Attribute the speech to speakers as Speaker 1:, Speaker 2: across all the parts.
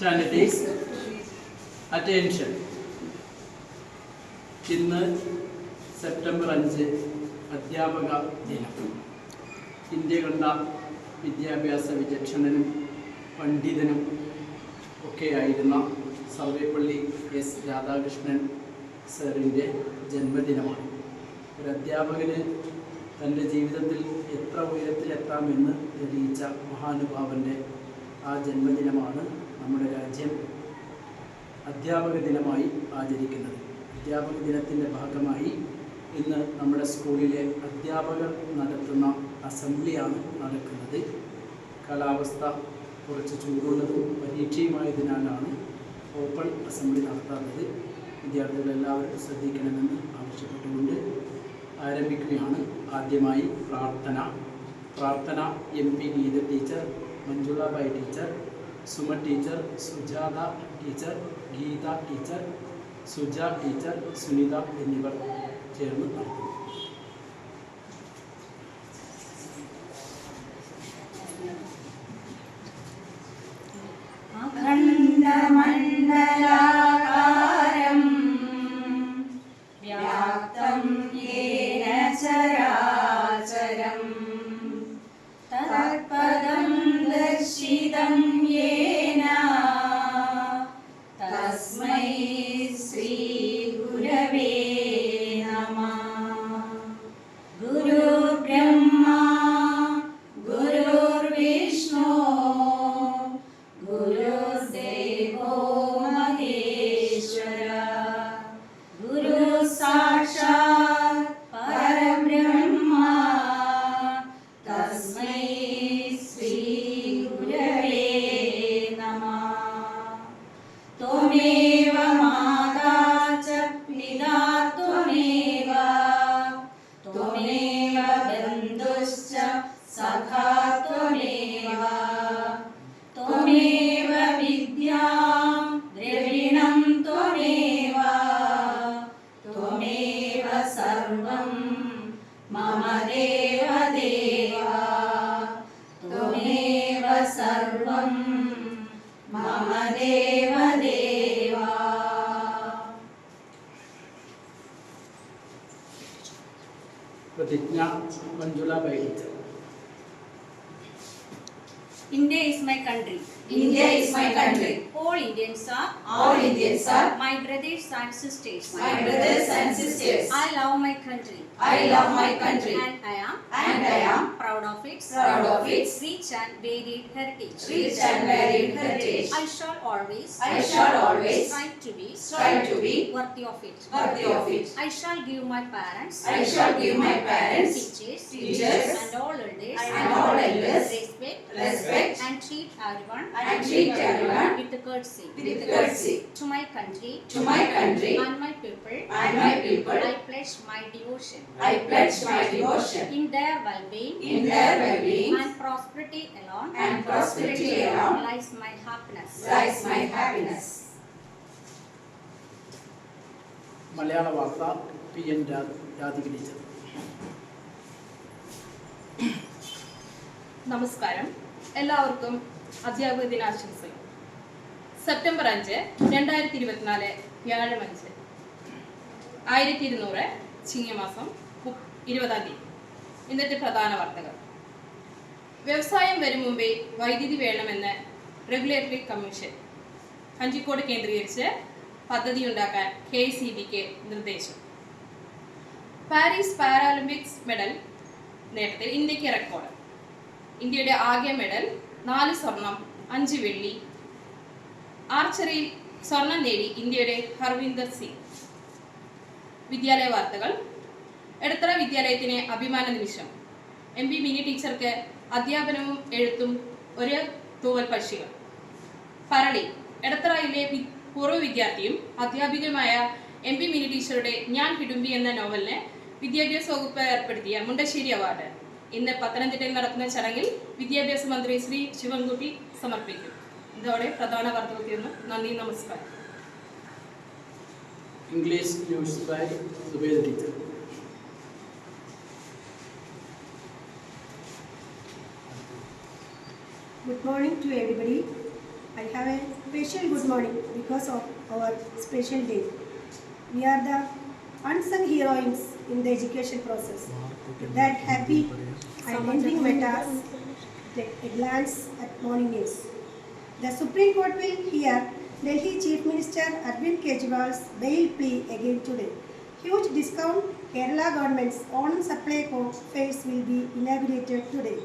Speaker 1: Standardise attention ഇന്ന് September അഞ്ച് അധ്യാപക ദിനം. ഇന്ത്യ കണ്ട വിദ്യാഭ്യാസ വിചക്ഷണനും പണ്ഡിതനും ഒക്കെയായിരുന്ന സർവേപ്പള്ളി എസ് രാധാകൃഷ്ണൻ സാറിന്റെ ജന്മദിനമാണ്. ഒരു അധ്യാപകന് തന്റെ ജീവിതത്തിൽ എത്ര ഉയരത്തിലെത്താമെന്ന് തെളിയിച്ച മഹാനുഭാവന്റെ ആ ജന്മദിനമാണ് നമ്മുടെ രാജ്യം അധ്യാപക ദിനമായി ആചരിക്കുന്നത്. അധ്യാപക ദിനത്തിന്റെ ഭാഗമായി ഇന്ന് നമ്മുടെ സ്കൂളിലെ അധ്യാപകർ നടത്തുന്ന അസംബ്ലിയാണ് നടക്കുന്നത്. കാലാവസ്ഥ കുറച്ച് ചൂടുള്ളതും പരീക്ഷയുമായതിനാലാണ് ഓപ്പൺ അസംബ്ലി നടത്താത്തത്. വിദ്യാർത്ഥികളെല്ലാവരും ശ്രദ്ധിക്കണമെന്ന് ആവശ്യപ്പെട്ടുകൊണ്ട് ആരംഭിക്കുകയാണ് ആദ്യമായി പ്രാർത്ഥന. പ്രാർത്ഥന M P Geetha teacher Manjula Bai teacher Suma teacher Sujatha teacher Geetha teacher Suja teacher Sunitha എന്നിവർ ചേർന്ന് നടത്തും
Speaker 2: India is my country.
Speaker 3: India is my country.
Speaker 2: All Indians are
Speaker 3: All Indians are
Speaker 2: my brothers and sisters.
Speaker 3: my brothers and sisters.
Speaker 2: I love my country.
Speaker 3: I love my country
Speaker 2: And I am
Speaker 3: and I am
Speaker 2: proud of its
Speaker 3: proud of its
Speaker 2: rich and varied heritage.
Speaker 3: rich and varied heritage.
Speaker 2: I shall always
Speaker 3: I shall always
Speaker 2: strive to be
Speaker 3: strive to be
Speaker 2: worthy of it.
Speaker 3: worthy of it.
Speaker 2: I shall give my parents,
Speaker 3: I shall give my parents,
Speaker 2: teachers,
Speaker 3: teachers,
Speaker 2: and all elders,
Speaker 3: and all elders
Speaker 2: respect,
Speaker 3: respect,
Speaker 2: and treat everyone
Speaker 3: and treat everyone
Speaker 2: with courtesy.
Speaker 3: with courtesy.
Speaker 2: To my country
Speaker 3: To my country
Speaker 2: and my people,
Speaker 3: and my people,
Speaker 2: I pledge my devotion
Speaker 3: I pledge my devotion
Speaker 2: in their well-being
Speaker 3: in their well-being
Speaker 2: and prosperity alone
Speaker 3: and prosperity alone
Speaker 2: lies my happiness.
Speaker 3: lies my happiness.
Speaker 1: മലയാള വാർത്ത P N Radhika
Speaker 4: നമസ്കാരം. എല്ലാവർക്കും അധ്യാപക ദിനാശംസകൾ. September അഞ്ച് രണ്ടായിരത്തി ഇരുപത്തിനാല് വ്യാഴം അഞ്ച്. ആയിരത്തി ഇരുന്നൂറ് ചിങ്ങമാസം ഇരുപതാം തീയതി. ഇന്നത്തെ പ്രധാന വാർത്തകൾ. വ്യവസായം വരും മുമ്പേ വൈദ്യുതി വേണമെന്ന് റെഗുലേറ്ററി കമ്മീഷൻ. കഞ്ചിക്കോട് കേന്ദ്രീകരിച്ച് പദ്ധതി ഉണ്ടാക്കാൻ കെ സി ബിക്ക് നിർദ്ദേശം. പാരീസ് പാരാലിമ്പിക്സ് മെഡൽ നേട്ടത്തിൽ ഇന്ത്യയ്ക്ക് റെക്കോർഡ് ഇന്ത്യയുടെ ആകെ മെഡൽ നാല് സ്വർണം അഞ്ച് വെള്ളി. ആർച്ചറിയിൽ സ്വർണം നേടി ഇന്ത്യയുടെ ഹർവിന്ദർ സിംഗ്. വിദ്യാലയ വാർത്തകൾ. എടത്തറ വിദ്യാലയത്തിന് അഭിമാന നിമിഷം. എം പി മിനി ടീച്ചർക്ക് അധ്യാപനവും എഴുത്തും ഒരു തൂവൽ പക്ഷികൾ. പരളി എടത്തറയിലെ പൂർവ വിദ്യാർത്ഥിയും അധ്യാപികയുമായ എം പി മിനി ടീച്ചറുടെ ഞാൻ കിടുമ്പി എന്ന നോവലിന് വിദ്യാഭ്യാസ വകുപ്പ് ഏർപ്പെടുത്തിയ മുണ്ടശ്ശേരി അവാർഡ്. ഇന്ന് പത്തനംതിട്ടയിൽ നടക്കുന്ന ചടങ്ങിൽ വിദ്യാഭ്യാസ മന്ത്രി ശ്രീ ശിവൻകുട്ടി സമർപ്പിക്കും. ഇതോടെ പ്രധാന വാർത്തകൾ തീർന്നു നന്ദി നമസ്കാരം.
Speaker 1: English news by Subeda teacher
Speaker 5: Good morning to everybody. I have a special good morning because of our special day. We are the unsung heroines in the education process. That happy and ending take a glance at morning news. The Supreme Court will hear Delhi Chief Minister Arvind Kejriwal's bail plea again today. Huge discount Kerala government's own supply fares will be inaugurated today.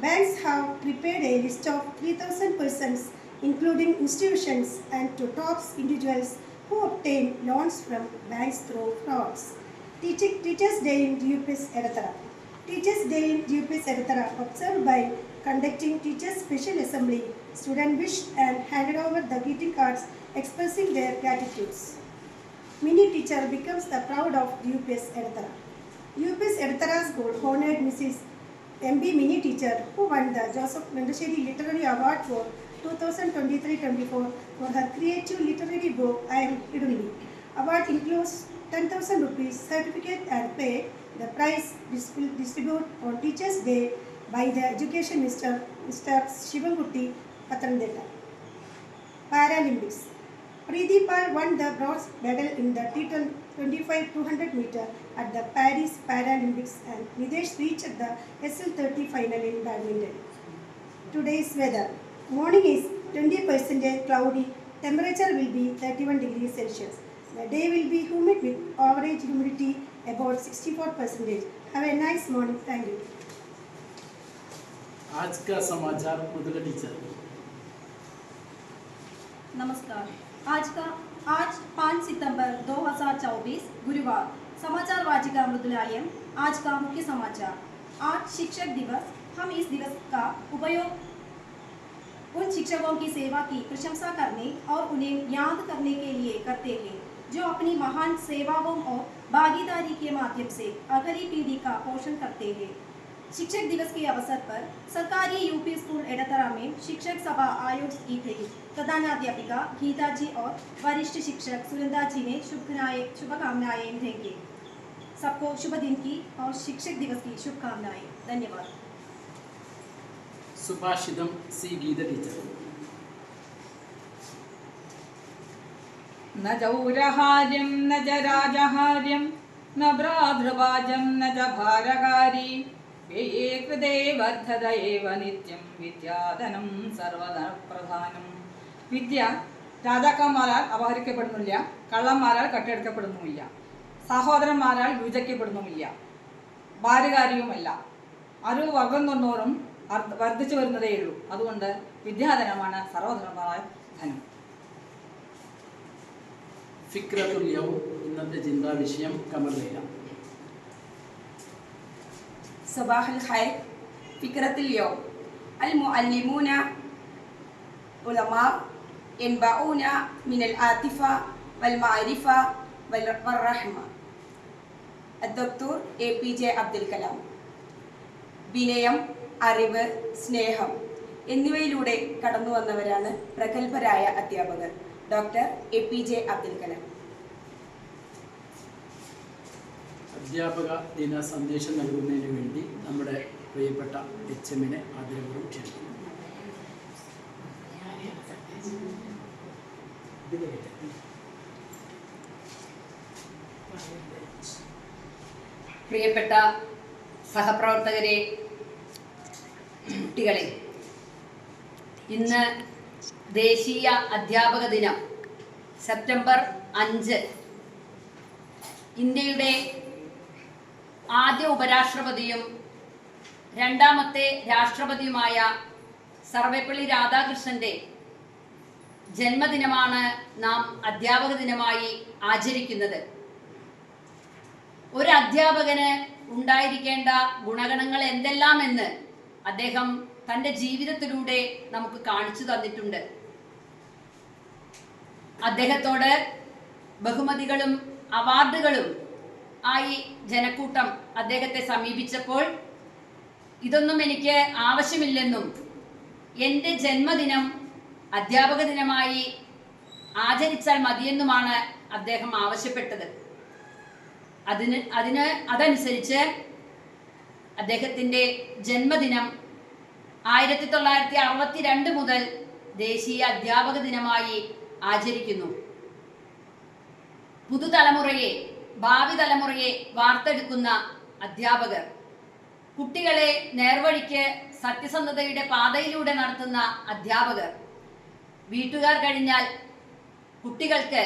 Speaker 5: Banks have prepared a list of 3,000 persons, including institutions and to top individuals who obtain loans from banks through frauds. Teachers Day in UPS Edathara. Teachers Day in UPS Edathara observed by conducting Teachers Special Assembly. Students wished and handed over the greeting cards expressing their gratitudes. Mini teacher becomes the proud of UPS Edathara. UPS Edathara School honored Mrs. MB Mini teacher who won the Joseph Mendasheri Literary Award for 2023-24 for her creative literary book I Am Idunni. Award includes 10,000 rupees certificate and pay. The prize dis- will distribute on Teachers Day by the Education Minister Mr. Shivangutti Pathanamthitta. Paralympics. Preeti Pal won the bronze medal in the T25 200 meter at the Paris Paralympics and Nidesh reached the SL30 final in badminton. Today's weather. Morning is 20% cloudy. Temperature will be 31 degrees Celsius. The day will be humid with average humidity about 64%. Have a nice morning. Thank you.
Speaker 1: आज का समाचार मुदला teacher
Speaker 6: नमस्कार आज का आज 5 सितंबर 2024 गुरुवार समाचार वाचिका मृदुलायम आज का मुख्य समाचार आज शिक्षक दिवस हम इस दिवस का उपयोग उन शिक्षकों की सेवा की प्रशंसा करने और उन्हें याद करने के लिए करते हैं, जो अपनी महान सेवाओं और भागीदारी के माध्यम से अगली पीढ़ी का पोषण करते हैं। शिक्षक दिवस के अवसर पर सरकारी यूपी स्कूल एडतरा में शिक्षक सभा आयोजित की गई। प्रधानाध्यापिका गीता जी और वरिष्ठ शिक्षक सुनंदा जी ने शुभकामनाएँ शुभकामनाएँ देंगे। सबको शुभ दिन की और शिक्षक दिवस की शुभकामनाएँ। धन्यवाद।
Speaker 1: സുഭാഷിതം സി ഗീത ടീച്ചർ
Speaker 7: न चौरहार्यं न च राजहार्यं न भ्रातृवाजं न च भारकारी व्यये कृते वर्धत एव नित्यं വിദ്യാധനം സർവധനപ്രധാനം വിദ്യ രാജാക്കന്മാരാൽ അപഹരിക്കപ്പെടുന്നില്ല കള്ളന്മാരാൽ കട്ടെടുക്കപ്പെടുന്നുമില്ല സഹോദരന്മാരാൽ വിഭജിക്കപ്പെടുന്നുമില്ല ഭാര്യകാരിയുമല്ല അറിവ് വർഗം തൊണ്ണൂറും അർദ്ധ- വർദ്ധിച്ചു വരുന്നതേയുള്ളൂ അതുകൊണ്ട് വിദ്യാധനമാണ് സർവധനമായ ധനം
Speaker 1: ഫിക്രതുല്യവും ഇന്നത്തെ ചിന്താ വിഷയം കമലയില
Speaker 2: صباح الخير فكرة اليوم المعلمون علماء ينبعون من العاطفة والمعرفة وال- والرحمة الدكتور A P J Abdul Kalam വിനയം അറിവ് സ്നേഹം എന്നിവയിലൂടെ കടന്നു വന്നവരാണ് പ്രഗത്ഭരായ അധ്യാപകർ. Doctor A P J Abdul Kalam
Speaker 1: അധ്യാപക ദിന സന്ദേശം നൽകുന്നതിന് വേണ്ടി നമ്മുടെ പ്രിയപ്പെട്ട എച്ച് എമ്മിനെ ആദരപൂർവം ക്ഷണിക്കുന്നു.
Speaker 8: പ്രിയപ്പെട്ട സഹപ്രവർത്തകരെ കുട്ടികളെ ഇന്ന് ദേശീയ അധ്യാപക ദിനം സെപ്റ്റംബർ അഞ്ച്. ഇന്ത്യയുടെ ആദ്യ ഉപരാഷ്ട്രപതിയും രണ്ടാമത്തെ രാഷ്ട്രപതിയുമായ സർവേപ്പള്ളി രാധാകൃഷ്ണന്റെ ജന്മദിനമാണ് നാം അധ്യാപക ദിനമായി ആചരിക്കുന്നത്. ഒരു അധ്യാപകന് ഉണ്ടായിരിക്കേണ്ട ഗുണഗണങ്ങൾ എന്തെല്ലാമെന്ന് അദ്ദേഹം തന്റെ ജീവിതത്തിലൂടെ നമുക്ക് കാണിച്ചു തന്നിട്ടുണ്ട്. അദ്ദേഹത്തോട് ബഹുമതികളും അവാർഡുകളും ആയി ജനക്കൂട്ടം അദ്ദേഹത്തെ സമീപിച്ചപ്പോൾ ഇതൊന്നും എനിക്ക് ആവശ്യമില്ലെന്നും എന്റെ ജന്മദിനം അധ്യാപക ദിനമായി ആചരിച്ചാൽ മതിയെന്നുമാണ് അദ്ദേഹം ആവശ്യപ്പെട്ടത്. അതിന് അതിന് അതനുസരിച്ച് അദ്ദേഹത്തിന്റെ ജന്മദിനം ആയിരത്തി തൊള്ളായിരത്തി അറുപത്തി രണ്ട് മുതൽ ദേശീയ അധ്യാപക ദിനമായി ആചരിക്കുന്നു. പുതുതലമുറയെ ഭാവി തലമുറയെ വാർത്തെടുക്കുന്ന അധ്യാപകർ കുട്ടികളെ നേർവഴിക്ക് സത്യസന്ധതയുടെ പാതയിലൂടെ നടത്തുന്ന അധ്യാപകർ. വീട്ടുകാർ കഴിഞ്ഞാൽ കുട്ടികൾക്ക്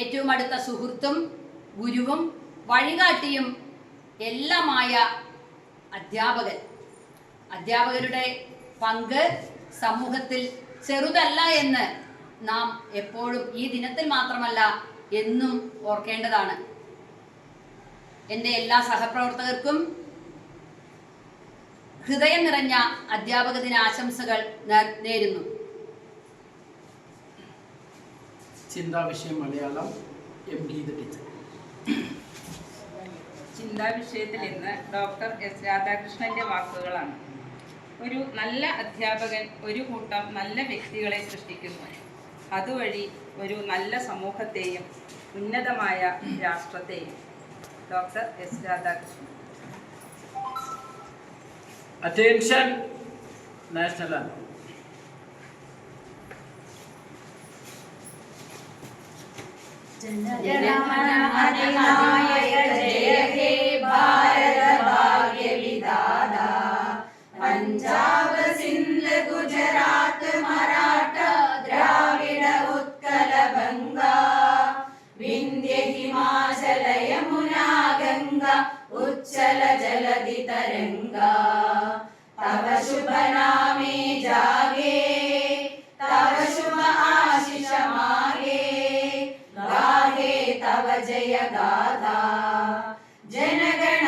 Speaker 8: ഏറ്റവും അടുത്ത സുഹൃത്തും ഗുരുവും വഴികാട്ടിയും എല്ലാമായ അധ്യാപകൻ. അധ്യാപകരുടെ പങ്ക് സമൂഹത്തിൽ ചെറുതല്ല എന്ന് നാം എപ്പോഴും ഈ ദിനത്തിൽ മാത്രമല്ല എന്നും ഓർക്കേണ്ടതാണ്. എന്റെ എല്ലാ സഹപ്രവർത്തകർക്കും ഹൃദയം നിറഞ്ഞ അധ്യാപക ദിനാശംസകൾ നേരുന്നു ചിന്താ നേരുന്നു.
Speaker 1: ചിന്താവിഷയം മലയാളം എം ഗീത ടീച്ചർ
Speaker 4: ചിന്താ വിഷയത്തിൽ ഇന്ന് ഡോക്ടർ എസ് രാധാകൃഷ്ണന്റെ വാക്കുകളാണ്. ഒരു നല്ല അധ്യാപകൻ ഒരു കൂട്ടം നല്ല വ്യക്തികളെ സൃഷ്ടിക്കുന്നു. അതുവഴി ഒരു നല്ല സമൂഹത്തെയും ഉന്നതമായ രാഷ്ട്രത്തെയും. Doctor S Radhakrishnan.
Speaker 1: Attention national अधिनायक
Speaker 3: जय हे भारत भाग्य विदाता पञ्चाब तव जय गाधा जनगण